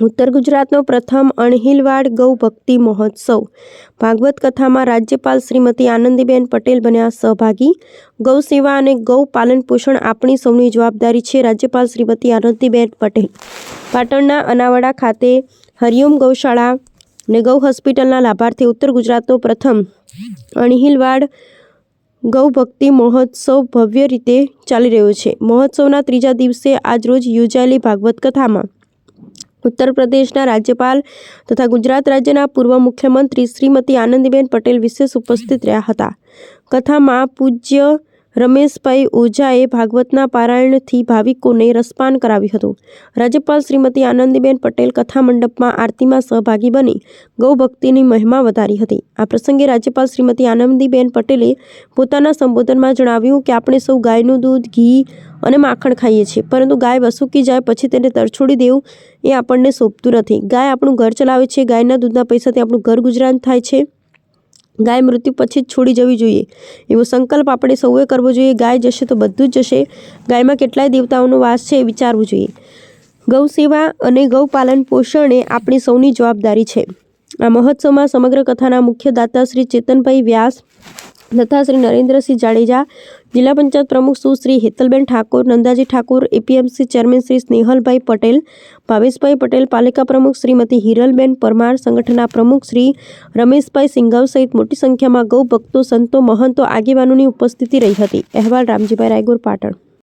ઉત્તર ગુજરાતનો પ્રથમ અણહિલવાડ ગૌ ભક્તિ મહોત્સવ. ભાગવત કથામાં રાજ્યપાલ શ્રીમતી આનંદીબેન પટેલ બન્યા સહભાગી. ગૌ સેવા અને ગૌ પાલન પોષણ આપણી સૌની જવાબદારી છે, રાજ્યપાલ શ્રીમતી આનંદીબેન પટેલ. પાટણના અનાવાડા ખાતે હરિઓમ ગૌશાળા અને ગૌ હોસ્પિટલના લાભાર્થી ઉત્તર ગુજરાતનો પ્રથમ અણહિલવાડ ગૌ ભક્તિ મહોત્સવ ભવ્ય રીતે ચાલી રહ્યો છે. મહોત્સવના ત્રીજા દિવસે આજરોજ યોજાયેલી ભાગવત કથામાં ઉત્તર પ્રદેશના રાજ્યપાલ તથા ગુજરાત રાજ્યના પૂર્વ મુખ્યમંત્રી શ્રીમતી આનંદીબેન પટેલ વિશેષ ઉપસ્થિત રહ્યા હતા. કથામાં પૂજ્ય રમેશભાઈ ઓઝાએ ભાગવતના પારાયણથી ભાવિકોને રસપાન કરાવ્યું હતું. રાજ્યપાલ શ્રીમતી આનંદીબેન પટેલ કથા મંડપમાં આરતીમાં સહભાગી બની ગૌભક્તિની મહિમા વધારી હતી. આ પ્રસંગે રાજ્યપાલ શ્રીમતી આનંદીબેન પટેલે પોતાના સંબોધનમાં જણાવ્યું કે, આપણે સૌ ગાયનું દૂધ, ઘી અને માખણ ખાઈએ છીએ, પરંતુ ગાય વસુકી જાય પછી તેને તરછોડી દેવું એ આપણને શોભતું નથી. ગાય આપણું ઘર ચલાવે છે, ગાયના દૂધના પૈસાથી આપણું ઘર ગુજરાન થાય છે. ગાય મૃત્યુ પછી જ છોડી જવી જોઈએ. એવો સંકલ્પ આપણે સૌએ કરવો જોઈએ. ગાય જશે તો બધું જ જશે. ગાયમાં કેટલાય દેવતાઓનો વાસ છે એ વિચારવું જોઈએ. ગૌ સેવા અને ગૌ પાલન પોષણ એ આપણી સૌની જવાબદારી છે. આ મહોત્સવમાં સમગ્ર કથાના મુખ્ય દાતા શ્રી ચેતનભાઈ વ્યાસ તથા શ્રી નરેન્દ્રસિંહ જાડેજા, જિલ્લા પંચાયત પ્રમુખ સુશ્રી હેતલબેન ઠાકોર, નંદાજી ઠાકોર, એપીએમસી ચેરમેન શ્રી સ્નેહલભાઈ પટેલ, ભાવેશભાઈ પટેલ, પાલિકા પ્રમુખ શ્રીમતી હિરલબેન પરમાર, સંગઠનના પ્રમુખ શ્રી રમેશભાઈ સિંઘવ સહિત મોટી સંખ્યામાં ગૌ ભક્તો સંતો, મહંતો, આગેવાનોની ઉપસ્થિતિ રહી હતી. અહેવાલ રામજીભાઈ રાયગોર, પાટણ.